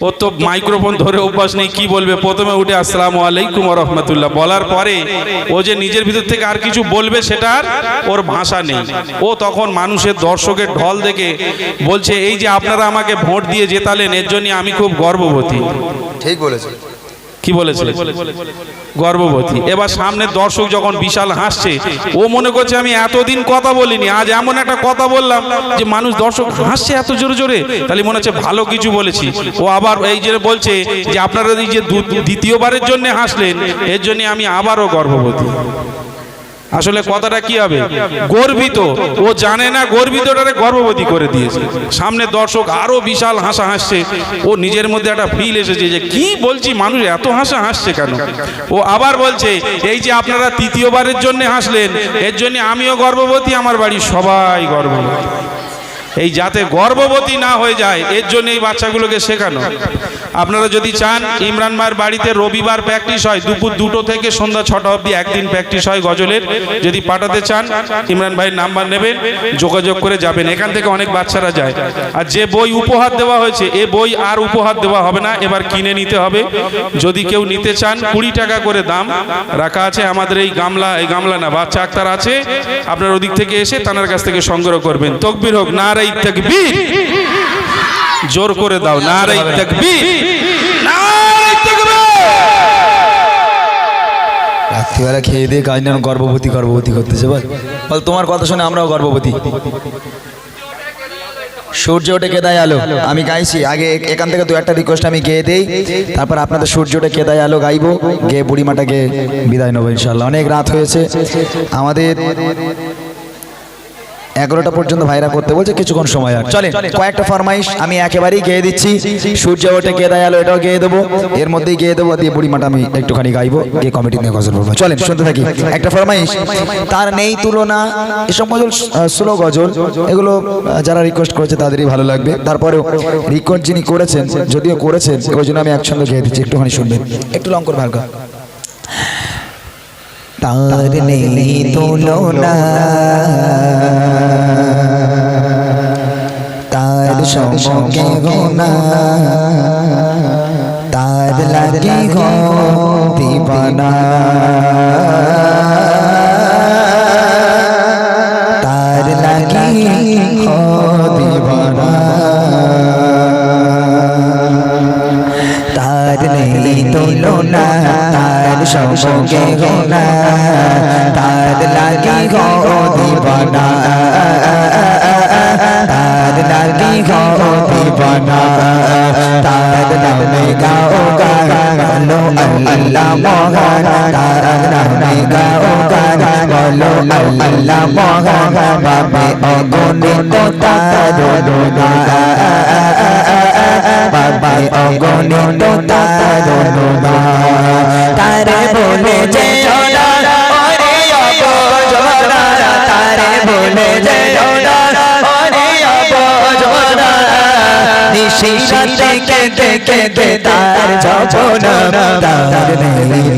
ও তো মাইক্রোফোন ধরে অভ্যাস নেই, কি বলবে? প্রথমে উঠে, আসসালামু আলাইকুম রহমতুল্লাহ। বলার পরে ও যে নিজের ভিতর থেকে আর কিছু বলবে সেটা ওর ভাষা নেই। ও তখন মানুষের দর্শকের ঢল দেখে বলছে, এই যে আপনারা আমাকে ভোট দিয়ে জেতালেন, এর জন্য আমি খুব গর্ববতী। ঠিক বলেছে কি বলেছে? গর্ভবতী। এবার সামনে দর্শক যখন বিশাল হাসছে, ও মনে করছে আমি এতদিন কথা বলিনি, আজ এমন একটা কথা বললাম যে মানুষ দর্শক হাসছে এত জোরে জোরে, তাহলে মনে হচ্ছে ভালো কিছু বলেছি। ও আবার এই যে বলছে যে আপনারা এই যে দ্বিতীয়বারের জন্য হাসলেন, এর জন্য আমি আবারও গর্ভবতী। আসলে কথাটা কি হবে? গর্বিত। ও জানে না গর্বিতটারে গর্ভবতী করে দিয়েছে। সামনে দর্শক আরও বিশাল হাসা হাসছে। ও নিজের মধ্যে একটা ফিল এসেছে যে কি বলছি, মানুষ এত হাসা হাসছে কেন? ও আবার বলছে, এই যে আপনারা তৃতীয়বারের জন্য হাসলেন, এর জন্য আমিও গর্ভবতী, আমার বাড়ির সবাই গর্ভবতী। এই যাতে গর্ভবতী না হয়ে যায়, এর জন্য এই বাচ্চাগুলোকে শেখানো। আপনারা যদি চান, ইমরান মায়ের বাড়িতে রবিবার প্র্যাকটিস হয়, দুপুর দুটো থেকে সন্ধ্যা ছটা অবধি একদিন প্র্যাকটিস হয় গজলের। যদি পাঠাতে চান, ইমরান ভাইয়ের নাম্বার নেবেন, যোগাযোগ করে যাবেন। এখান থেকে অনেক বাচ্চারা যায়। আর যে বই উপহার দেওয়া হয়েছে, এ বই আর উপহার দেওয়া হবে না, এবার কিনে নিতে হবে। যদি কেউ নিতে চান, কুড়ি টাকা করে দাম রাখা আছে আমাদের এই গামলা এই গামলা না বাচ্চা আক্তার আছে, আপনার ওদিক থেকে এসে তানার কাছ থেকে সংগ্রহ করবেন। তকবির হোক নারাই তকবীর। জোর করে দাও, নারাই তকবীর। রাত্রিবেলা খেয়ে দিয়ে কাজ নেন গর্ভবতী গর্ভবতী করতেছে, বল। বল, তোমার কথা শুনে আমরাও গর্ভবতী। সূর্য ওঠে কেদায় আলো, আমি গাইছি। আগে এখান থেকে দু একটা রিকোয়েস্ট আমি গেয়ে দেই। তারপর আপনাদের সূর্য ওঠে কেদায় আলো গাইবো, গেয়ে বুড়িমাটাকে বিদায় নেব ইনশাল্লাহ অনেক রাত হয়েছে। আমাদের এগারোটা পর্যন্ত ভাইরা করতে বলছে কিছুক্ষণ সময় আর। চলে কয়েকটা ফরমাইশ আমি একেবারেই গেয়ে দিচ্ছি। সূর্য ওঠে কে দেয় আলো এটাও গেয়ে দেবো। এর মধ্যেই গেয়ে দেবো দিয়ে বুড়িমাটা আমি একটুখানি গাইবো গিয়ে কমিটি নিয়ে গজল বলব। চলেন শুনতে থাকি। একটা ফরমাইশ তার নেই তুলনা এসব গজল স্লো গজল এগুলো যারা রিকোয়েস্ট করেছে তাদেরই ভালো লাগবে। তারপরেও রিকোয়েস্ট যিনি করেছেন যদিও করেছেন ওই জন্য আমি একসঙ্গে গেয়ে দিচ্ছি একটুখানি শুনবেন। একটু লঙ্কর ভালো তার নেই তুলনা গোনা তার লাগে গো দিবানা তার লাগে গো দিবানা তার নেই তুলনা, তার সঙ্গে গোনা তার লাগি গো দিবানা লাগি গো দিবানা তার নামে গাও গালো আল্লাহ মহান তার নামে গাও গালো আল্লাহ মহান বাবে অগণিত তার বাবাই অগণিত তার তারে বলে যে তারে বলে যে নিশি সাথে কেঁদে কেঁদে তার জপনা তার নেই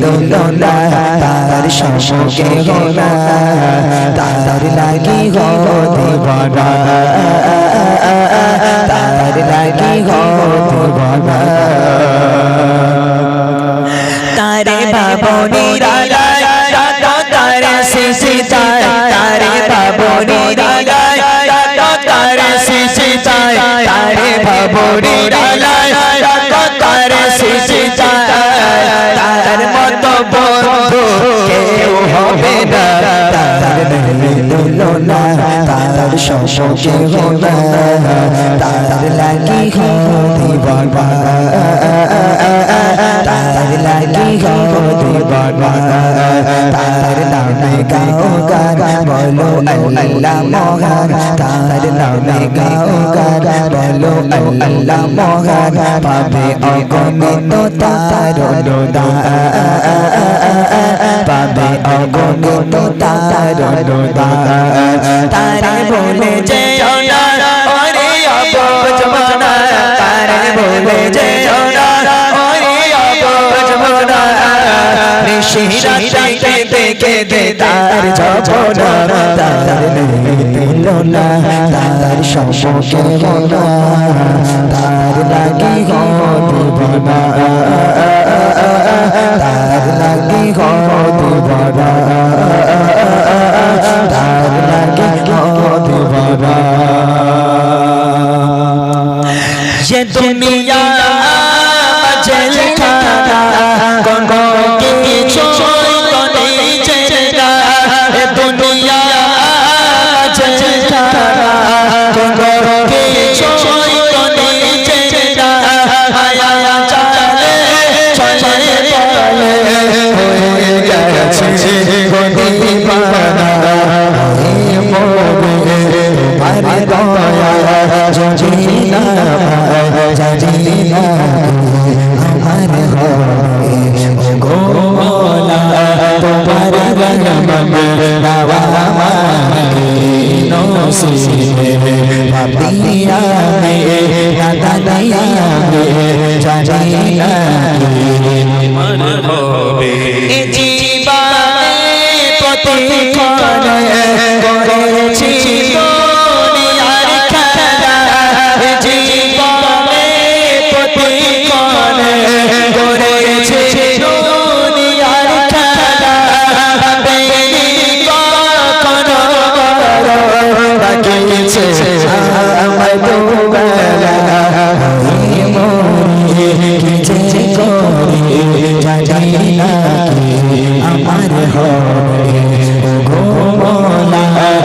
তার সঙ্গে হোনা তার লাগি গো দিবানা তার লাগি গো দিবানা তারে বাবনি তারে মতো বন্ধু কেউ হবে না। তার সঙ্গে হোনা তার লাগি হো দিবানা তার লাগি গো দিবানা তার নামে গান বলো আল্লাহ মহান তার নামে গাও গান বলো আল্লাহ মহান পাবে অগণিত তার অনুদান পাবে অগণিত তার অনুদান তারে বলে যে ওরে অবজমানা তারে বলে যে ঝপনা ঋষিরা দেখে দেখে দে তার ঝপনা তার দিল না তার সম্মুখে হল তার লাগি হল দিবানা তার লাগি হল দিবানা তার লাগি হল দিবানা ये दुनिया मचली কোন কিছু পাপিয়া মে দাদায়া মে জজিনা জীবনে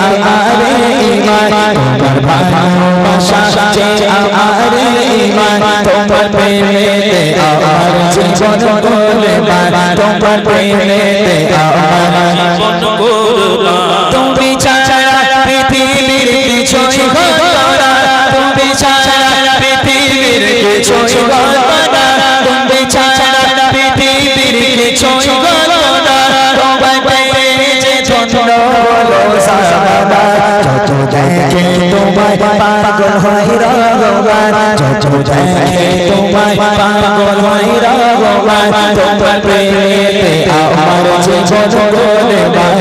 আমার ঈমান তোমার ভালোবাসা যে আমার ঈমান তোমার প্রেমে আমার জীবন বাহার তোমার প্রেমে আমার তুমি ছাড়া পৃথিবীর কিছুই হতো না তুমি ছাড়া পৃথিবীর কিছুই হতো বলো যত দেখে তোমায় পাগল হয় রগবান যত দেখে তোমায় পাগল হয় রগবান তোমার প্রেমেতে আমার জীবন বলে বান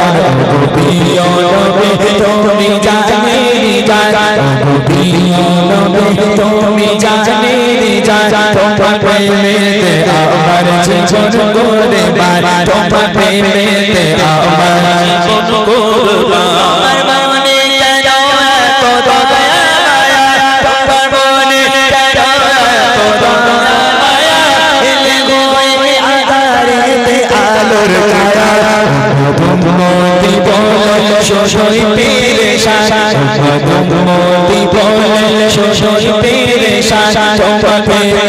প্রিয় নবে তুমি জানে জান প্রিয় নবে তুমি প্রেমেতে আমার জীবন বলে বান তোমার প্রেমেতে আমার আমার মতি বলে শোষই পীরে বলে শোষই পীরে আমার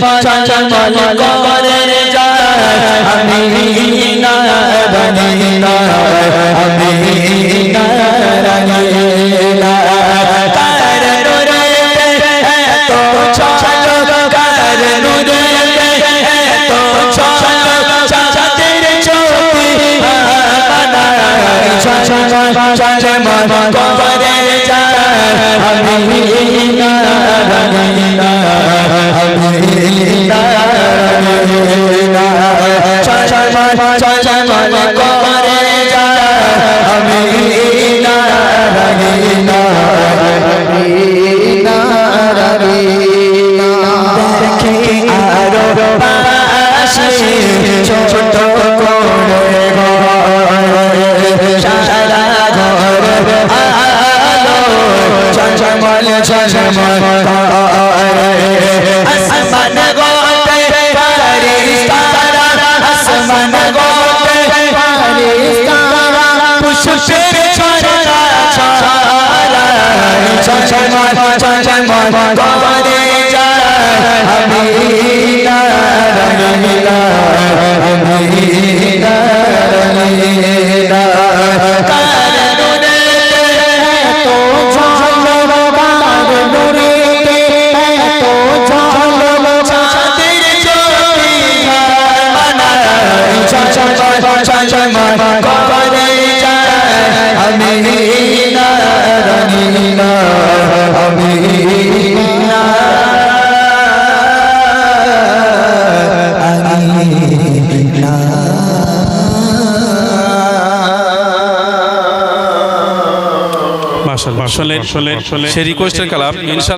ছলমল করে যায় আমি নারায়ণ আমি নারায়ণ কার নুরে এত ছল কার নুরে এত ছল চাঁদের জ্যোতি বানায় ছলমল ছলমল করে যায় আমি নারায়ণ আমি নারায়ণ আসমান গোতে ফেরেশতারা আসমান গোতে ফেরেশতারা পুষ্পের ছড়া ছড়া ছড়া ছড়া ছড়া ছড়া ছড়া ছড়া ছড়া ছড়া ছড়া ছড়া ছড়া ছড়া ছড়া মাশাআল্লাহ। শোনেন শোনেন সে রিকোয়েস্টের কালাম ইনশাআল্লাহ।